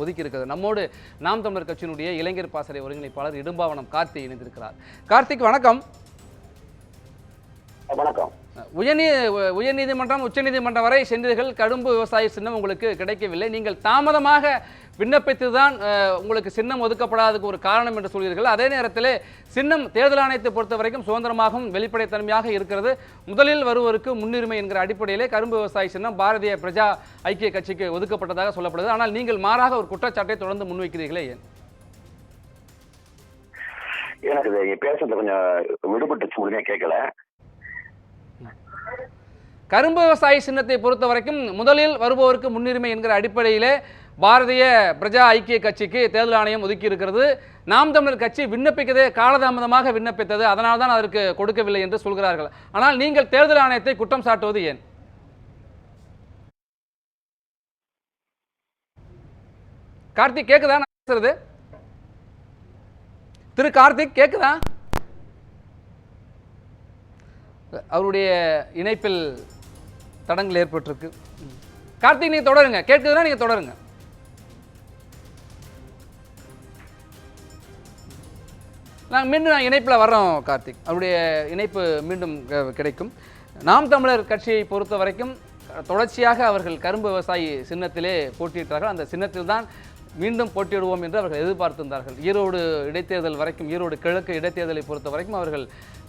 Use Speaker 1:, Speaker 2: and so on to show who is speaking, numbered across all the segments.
Speaker 1: ஒதுக்கி இருக்கிறது நம்மோடு நாம் தமிழர் கட்சியினுடைய இளைஞர் பாசறை ஒருங்கிணைப்பாளர் இடும்பாவனம் கார்த்தி இணைந்திருக்கிறார். கார்த்திக் வணக்கம்.
Speaker 2: வணக்கம்.
Speaker 1: உயர்நீ உயர்நீதிமன்றம் உச்சநீதிமன்றம் வரை சென்றீர்கள் கடும்பு விவசாய சின்னம் உங்களுக்கு கிடைக்கவில்லை. நீங்கள் தாமதமாக விண்ணப்பித்துதான் உங்களுக்கு சின்னம் ஒதுக்கப்படாததுக்கு ஒரு காரணம் என்று சொல்கிறீர்கள். அதே நேரத்தில் சின்னம் தேர்தல் ஆணையத்தை பொறுத்த வரைக்கும் சுதந்திரமாகவும் வெளிப்படைத்தன்மையாக இருக்கிறது. முதலில் வருவோருக்கு முன்னுரிமை என்கிற அடிப்படையிலே கரும்பு விவசாய சின்னம் பாரதிய பிரஜா ஐக்கிய கட்சிக்கு ஒதுக்கப்பட்டதாக சொல்லப்படுது ஆனால் நீங்கள் மாறாக ஒரு குற்றச்சாட்டை தொடர்ந்து முன்வைக்கிறீர்களே ஏன்?
Speaker 2: எனக்கு பேசுறது கொஞ்சம் விடுபட்டுச்சு முழுமையாக கேட்கல.
Speaker 1: கரும்பு விவசாயி சின்னத்தை பொறுத்த வரைக்கும் முதலில் வருபவருக்கு முன்னுரிமை என்கிற அடிப்படையிலே பாரதிய பிரஜா ஐக்கிய கட்சிக்கு தேர்தல் ஆணையம் ஒதுக்கி இருக்கிறது. நாம் தமிழர் கட்சி விண்ணப்பிக்கதே காலதாமதமாக விண்ணப்பித்தது. அதனால் தான் அதற்கு கொடுக்கவில்லை என்று சொல்கிறார்கள். ஆனால் நீங்கள் தேர்தல் ஆணையத்தை குற்றம் சாட்டுவது ஏன்? கார்த்திக் கேக்குதா நான் பேசுறது? திரு கார்த்திக் கேக்குதா? அவருடைய இணைப்பில் தடங்கள் ஏற்பட்டிருக்கு. கார்த்திக் நீங்கள் தொடருங்க. கேட்குதுன்னா நீங்கள் தொடருங்க. நாங்கள் மீண்டும் நான் இணைப்பில் வர்றோம் கார்த்திக். அவருடைய இணைப்பு மீண்டும் கிடைக்கும். நாம் தமிழர் கட்சியை பொறுத்த வரைக்கும் தொடர்ச்சியாக அவர்கள் கரும்பு விவசாயி சின்னத்திலே போட்டியிட்டார்கள். அந்த சின்னத்தில் தான் மீண்டும் போட்டியிடுவோம் என்று அவர்கள் எதிர்பார்த்திருந்தார்கள். ஈரோடு இடைத்தேர்தல் வரைக்கும் ஈரோடு கிழக்கு இடைத்தேர்தலை பொறுத்த வரைக்கும் அவர்கள்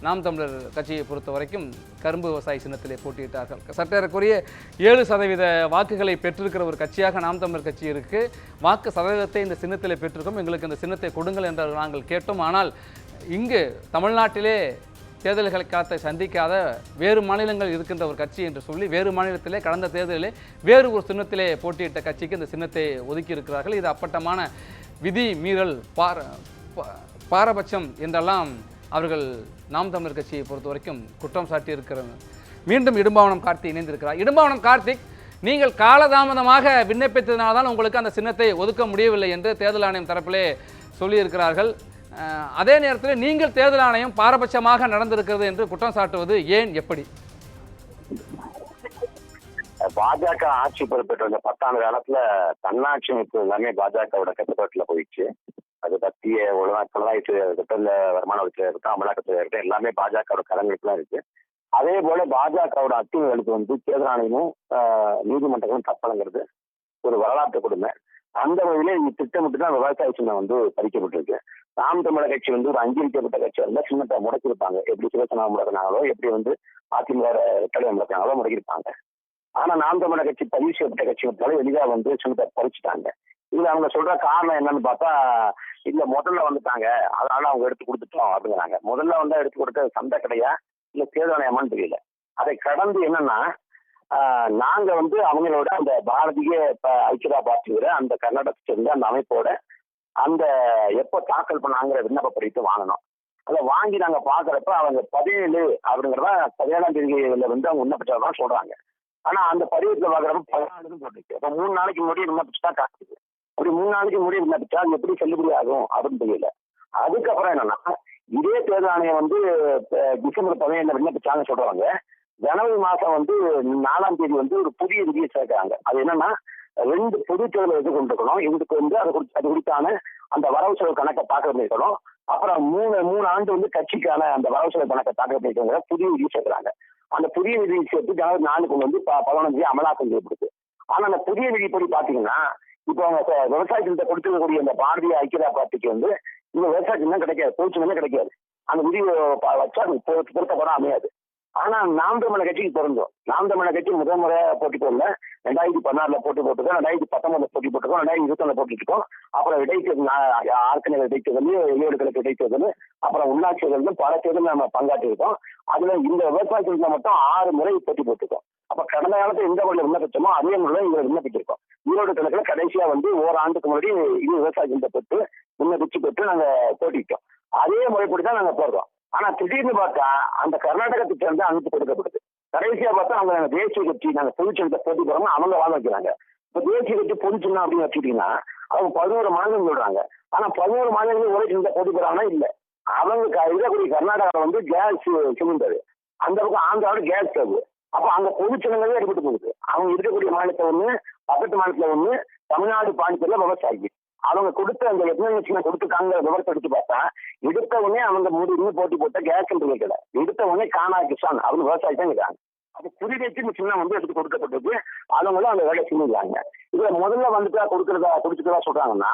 Speaker 1: நாம் தமிழர் கட்சியை பொறுத்த வரைக்கும் கரும்பு விவசாயி சின்னத்திலே போட்டியிட்டார்கள். சட்டேறக்குரிய ஏழு சதவீத வாக்குகளை பெற்றிருக்கிற ஒரு கட்சியாக நாம் தமிழர் கட்சி இருக்குது வாக்கு சதவீதத்தை இந்த சின்னத்தில் பெற்றிருக்கோம். எங்களுக்கு இந்த சின்னத்தை கொடுங்கள் என்று நாங்கள் கேட்டோம். ஆனால் இங்கு தமிழ்நாட்டிலே தேர்தல்களை காலத்தை சந்திக்காத வேறு மாநிலங்கள் இருக்கின்ற ஒரு கட்சி என்று சொல்லி வேறு மாநிலத்திலே கடந்த தேர்தலிலே வேறு ஒரு சின்னத்திலே போட்டியிட்ட கட்சிக்கு இந்த சின்னத்தை ஒதுக்கி இருக்கிறார்கள். இது அப்பட்டமான விதி மீறல் பார பாரபட்சம் என்றெல்லாம் அவர்கள் நாம் தமிழர் கட்சியை பொறுத்த வரைக்கும் குற்றம் சாட்டி இருக்கிறது மீண்டும் இடும்பாவனம் கார்த்திக் இணைந்திருக்கிறார். இடும்பாவனம் கார்த்திக் நீங்கள் காலதாமதமாக விண்ணப்பித்ததனால தான் உங்களுக்கு அந்த சின்னத்தை ஒதுக்க முடியவில்லை என்று தேர்தல் ஆணையம் தரப்பிலே சொல்லியிருக்கிறார்கள். அதே நேரத்தில் நீங்கள் தேர்தல் ஆணையம் பாரபட்சமாக நடந்திருக்கிறது என்று குற்றம் சாட்டுவது ஏன் எப்படி?
Speaker 2: பாஜக ஆட்சி பொறுப்பேற்ற இந்த பத்தாண்டு காலத்துல தன்னாட்சி அமைப்பு எல்லாமே பாஜகவோட கட்டுப்பாட்டுல போயிடுச்சு. மத்திய ஒழுங்கா இருக்கட்டும் இந்த வருமான வரித்துறை இருக்கட்டும் அமலாக்கத்துறை இருக்கட்டும் எல்லாமே பாஜகவோட கடன்களுக்குலாம் இருக்கு. அதே போல பாஜகவோட அத்துமீறலுக்கு வந்து தேர்தல் ஆணையமும் ஆஹ், நீதிமன்றங்களும் தப்பலங்கிறது ஒரு வரலாற்று கொடுமை. அந்த வகையில இது திட்டமிட்டு தான் விவசாய சின்னம் வந்து பறிக்கப்பட்டிருக்கு. நாம் தமிழர் கட்சி வந்து ஒரு அங்கீகரிக்கப்பட்ட கட்சியா இருந்தா சின்னத்தை முடக்கியிருப்பாங்க. எப்படி சிவசேனா முடக்கினாங்களோ எப்படி வந்து அதிமுக தலைவர் முடக்கினாங்களோ முடக்கியிருப்பாங்க. ஆனா நாம் தமிழர் கட்சி பதிவு செய்யப்பட்ட கட்சிகள் எளிதா வந்து சின்னத்தை பறிச்சுட்டாங்க. இதுல அவங்க சொல்ற காரணம் என்னன்னு பார்த்தா இல்ல முதல்ல வந்துட்டாங்க. அதனால அவங்க எடுத்து கொடுத்துட்டோம் அப்படிங்கிறாங்க. முதல்ல வந்தா எடுத்து கொடுத்த சந்தை கிடையா? இல்ல தேர்தல் தெரியல. அதை கடந்து என்னன்னா நாங்க வந்து அவங்களோட அந்த பாரதிய ப- ஐக்கியதா பார்ட்டியோட அந்த கர்நாடகத்தை சேர்ந்த அந்த அமைப்போட அந்த எப்போ தாக்கல் பண்ணாங்கிற விண்ணப்ப படித்து வாங்கினோம். அதை வாங்கி நாங்க பாக்குறப்ப அவங்க பதினேழு அப்படிங்கிறத பதினேழாம் தேதியில வந்து அவங்க விண்ணப்பிச்சதான் சொல்றாங்க. ஆனா அந்த பதிவத்துல பாக்குறப்ப பதினாலுன்னு போட்டுருக்கு அப்ப மூணு நாளைக்கு முன்னாடி விண்ணப்பிச்சுதான் காட்டுது. அப்படி மூணு நாளைக்கு முடிவு விண்ணப்பிச்சா அது எப்படி செல்லுபடி ஆகும் அப்படின்னு தெரியல. அதுக்கப்புறம் என்னன்னா இதே தேர்தல் ஆணையம் வந்து டிசம்பர் பதினேழு விண்ணப்பிச்சாங்க சொல்றாங்க. ஜனவரி மாசம் வந்து நாலாம் தேதி வந்து ஒரு புதிய விதியை சேர்க்கிறாங்க. அது என்னன்னா ரெண்டு பொது தேர்தல் எது கொண்டிருக்கணும் இதுக்கு வந்து அது குறித்து அது குறித்தான அந்த வரவு செலவு கணக்கை பார்க்க பண்ணிருக்கணும் அப்புறம் மூணு மூணு ஆண்டு வந்து கட்சிக்கான அந்த வரவு செலவு கணக்கை தாக்கல் பண்ணிருக்கோங்கிற புதிய விதி சேர்க்கிறாங்க. அந்த புதிய விதியை சேர்த்து ஜனவரி நாலு கொண்டு வந்து பதினஞ்சு அமலாக்கம் செய்யப்படுது. ஆனா அந்த புதிய விதிப்படி பாத்தீங்கன்னா இப்போ அவங்க விவசாயிகள்கிட்ட கொடுத்துக்கக்கூடிய அந்த பாரதிய ஐக்கியதா பார்ட்டிக்கு வந்து இந்த விவசாயிகள் தான் கிடைக்காது பொது கிடைக்காது. அந்த விதி வச்சா அது பொருத்தப்பட அமையாது. ஆனா நாம் தமிழ கட்சிக்கு பிறந்தோம் நாம் தமிழ கட்சி முதல் முறையா போட்டி போடல. ரெண்டாயிரத்தி பதினாறுல போட்டி போட்டுக்கோம் ரெண்டாயிரத்தி பத்தொன்பதுல போட்டி போட்டுக்கோம் ரெண்டாயிரத்தி இருபத்தொன்னு போட்டிருக்கோம் அப்புறம் இடைத்தேர்தல் நா- ஆர்கனைவர் இடைத்தேர்தல் ஏழு இடைத்தேர்தல் அப்புறம் உள்ளாட்சி தேர்தலும் பல தேர்தலும் நம்ம பங்காற்றிருக்கோம். அதுல இந்த விவசாய மட்டும் ஆறு முறை போட்டி போட்டிருக்கோம். அப்ப கடந்த காலத்துல எந்த முறையில் விண்ணப்பிச்சோமோ அதே முறையில் இவங்க விண்ணப்பிச்சிருக்கோம். ஈரோடு கணக்குல கடைசியா வந்து ஓராண்டுக்கு முன்னாடி இது விவசாய பெற்று விண்ணப்பிச்சு பெற்று நாங்க போட்டிட்டோம். அதே முறைப்படி தான் நாங்க போடுறோம். ஆனா திடீர்னு பார்த்தா அந்த கர்நாடக திட்டம் தான் அனுப்பி கொடுக்கப்படுது. கடைசியா பார்த்தா அவங்க நாங்க தேசிய கட்சி நாங்க பொதுச்சனத்தை போட்டி போறோம் அவங்க வாழ வைக்கிறாங்க. இப்ப தேசிய கட்சி பொதுச்சின்னம் அப்படின்னு வச்சுட்டீங்கன்னா அவங்க பதினோரு மாநிலம் சொல்றாங்க. ஆனா பதினோரு மாநிலங்களும் ஒரே சிந்தை போட்டி போறாங்கன்னா இல்ல. அவங்க இருக்கக்கூடிய கர்நாடகாவில் வந்து கேஸ் சிலிண்டர். அந்த பக்கம் ஆந்திராவோட கேஸ் அது அப்ப அங்க பொதுச்சனங்களே அடிபட்டு போகுது. அவங்க இருக்கக்கூடிய மாநிலத்தை ஒண்ணு பக்கத்து மாநிலத்துல ஒண்ணு தமிழ்நாடு பாண்டிச்சேரியில விவசாயி அவங்க கொடுத்த அந்த எக்னாமிக்ஸ் கொடுத்துருக்காங்க விவரத்தை எடுத்து பார்த்தா எடுத்த உடனே அவங்க முடிவு போட்டி போட்ட கேஸ் கேட்கல எடுத்த உடனே கானா கிசான் அவங்க விவசாயி தான் இருக்காங்க. அது குறி சின்ன வந்து எடுத்து கொடுக்கப்பட்டது. அவங்களும் அந்த வேலை செஞ்சுருக்காங்க இதுல முதல்ல வந்துட்டா கொடுக்கறதா கொடுத்துக்கிறதா சொல்றாங்கன்னா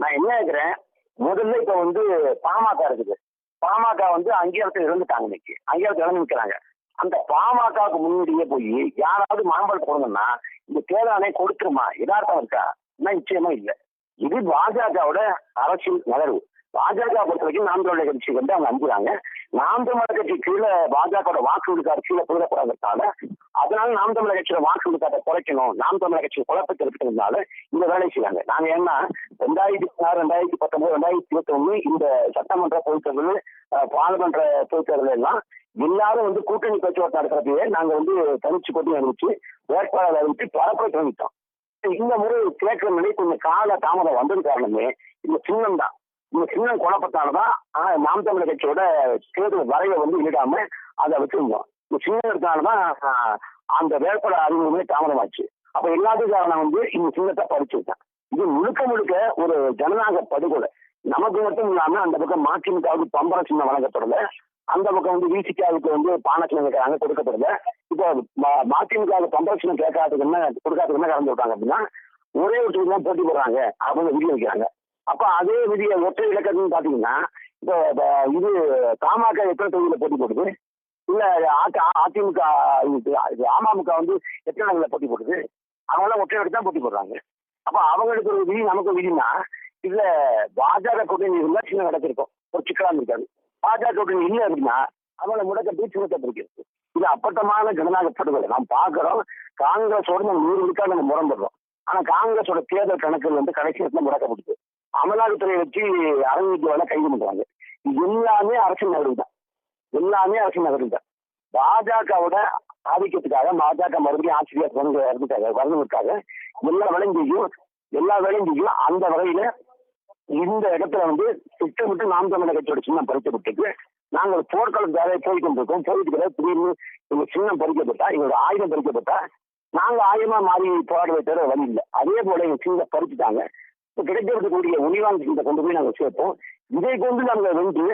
Speaker 2: நான் என்ன இருக்கிறேன் முதல்ல இப்ப வந்து பாமக இருக்குது. பாமக வந்து அங்கீகாரத்தில் இறந்துட்டாங்க இன்னைக்கு. அங்கீகாரத்தில் இறந்து நிற்கிறாங்க அந்த பாமகவுக்கு முன்னாடியே போய் யாராவது மாம்பழம் போடுங்கன்னா இந்த தேர்தலை கொடுத்துருமா? யதார்த்தம் இருக்கா? நிச்சயமா இல்லை. இது பாஜகவோட அரசியல் நகர்வு. பாஜக பொறுத்த வரைக்கும் நாம் தமிழர் கட்சி வந்து அவங்க அஞ்சுறாங்க நாம் தமிழர் கட்சி கீழே பாஜகவோட வாக்கு விழுக்காடு கீழே புரிதப்படாததுனால அதனால நாம் தமிழர் கட்சியோட வாக்கு விழுக்காட்டை குறைக்கணும் நாம் தமிழர் கட்சி குழப்பத்தை இருக்கிறதுனால இந்த வேலையை செய்வாங்க நாங்க ஏன்னா ரெண்டாயிரத்தி பதினாறு ரெண்டாயிரத்தி பத்தொன்பது ரெண்டாயிரத்தி இருபத்தி ஒண்ணு இந்த சட்டமன்ற பொதுத்தேர்தல் பாராளுமன்ற பொதுத்தேர்தல் எல்லாம் எல்லாரும் வந்து கூட்டணி பேச்சுவார்த்தை நடக்கிறப்பவே நாங்க வந்து தனிச்சு போட்டி அறிவிச்சு வேட்பாளர் அறிவிச்சு பரப்புரை தெரிவித்தோம் இந்த முறை கேட்கிற நிலை கொஞ்சம் கால தாமதம் வந்தது காரணமே இந்த சின்னம் தான் சின்ன குழப்பத்தாலதான் நாம் தமிழர் கட்சியோட தேர்தல் வரைவை வந்து இடாம அதை வச்சிருந்தோம். சின்ன சின்னம் அந்த வேட்பாளர் அறிமுகமே தாமதமாச்சு. அப்ப எல்லாத்துக்காரன் காரணம் வந்து இந்த சின்னத்தை பறிச்சுட்டேன் இது முழுக்க முழுக்க ஒரு ஜனநாயக படுகொலை. நமக்கு மட்டும் இல்லாம அந்த பக்கம் மதிமுகவுக்கு பம்பர சின்னம் வழங்கப்படல அந்த பக்கம் வந்து விசிகாவுக்கு வந்து பானை சின்னம் கேட்கறாங்க கொடுக்கப்படல. இப்போ ம- மதிமுகவுக்கு பம்பர சின்னம் கேட்காததுக்கு என்ன கொடுக்காததுக்கு என்ன கலந்து விட்டாங்க அப்படின்னா ஒரே ஒரு தான் போட்டி போடுறாங்க அவங்க விதி வைக்கிறாங்க. அப்ப அதே விதியை ஒற்றை இலக்கத்துன்னு பாத்தீங்கன்னா இப்போ இது பாமக எத்தனை தொகுதியில போட்டி போடுது? இல்ல அதிமுக இது அமமுக வந்து எத்தனை இடங்களில் போட்டி போடுது? அவங்களாம் ஒற்றை தான் போட்டி போடுறாங்க. அப்ப அவங்களுக்கு ஒரு விதி நமக்கு விதினா இதுல பாஜக கூட்டணி இருந்தா சின்ன நடத்திருக்கும் ஒரு சிக்கலாம இருக்காது பாஜக கூட்டணி இல்லை அப்படின்னா அவங்கள முடக்க சின்னத்தை பிடிக்கிறது இது அப்பட்டமான ஜனநாயக படுகொலை நாம் பாக்குறோம் காங்கிரஸோட நம்ம நூறு விழுக்காடு நம்ம முரம்படுறோம் ஆனா காங்கிரஸோட தேர்தல் கணக்குகள் வந்து கடைசி இடத்துல முடக்கப்படுது அமலாக்கத்துறையை வச்சு அரவிந்த் வேலை கைது பண்றாங்க. இது எல்லாமே அரசின் நகர்வு தான் எல்லாமே அரசின் நகர்வு தான் பாஜகவோட ஆதிக்கத்துக்காக பாஜக மறுபடியும் ஆட்சியர் வந்து இருந்துட்டாங்க வரணுக்காக எல்லா வேலையும் செய்யும். எல்லா வேலையும் செய்யும். அந்த வகையில இந்த இடத்துல வந்து திட்டமிட்டு நாம் தமிழக கட்சியோட சின்னம் பறிக்கப்பட்டிருக்கு. நாங்கள் போர்க்களத்துக்காக போய் கொண்டிருக்கோம். போயிட்டு இருக்கிற திடீர்னு இவங்க சின்னம் பறிக்கப்பட்டா எங்களோட ஆயுதம் பறிக்கப்பட்டா நாங்க ஆயுதமா மாறி போராடுவதை தவிர வழி இல்லை. அதே போல எங்க சின்ன பறிச்சுட்டாங்க. இப்ப கிடைக்கக்கூடிய ஒளிவாங்க கொண்டு போய் நாங்க சேர்ப்போம் இதை கொண்டு நாங்க வென்று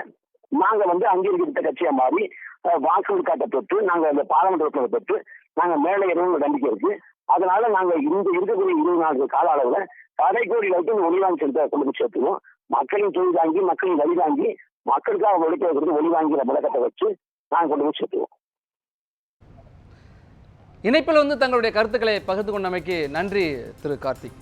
Speaker 2: நாங்க வந்து அங்கீகரிக்கப்பட்ட கட்சியா மாறி அஹ், வாக்கு காட்ட பெற்று நாங்க அந்த பாராளுமன்ற உறுப்பினர் பெற்று நாங்க மேலே இறங்க நம்பிக்கை இருக்கு. அதனால நாங்க இந்த இருக்கக்கூடிய இருபது நான்கு கால அளவுல கடைக்கோடி வரைக்கும் இந்த ஒளிவாங்கி சின்னத்தை கொண்டு போய் சேர்த்துவோம். மக்களின் தொழில் வாங்கி மக்களின் வழி வாங்கி மக்களுக்காக ஒழிக்க வைக்கிறது ஒளி வாங்கிற முழக்கத்தை வச்சு நாங்க கொண்டு போய் சேர்த்துவோம்.
Speaker 1: இணைப்பில் வந்து தங்களுடைய கருத்துக்களை பகிர்ந்து கொண்டமைக்கு நன்றி திரு கார்த்திக்.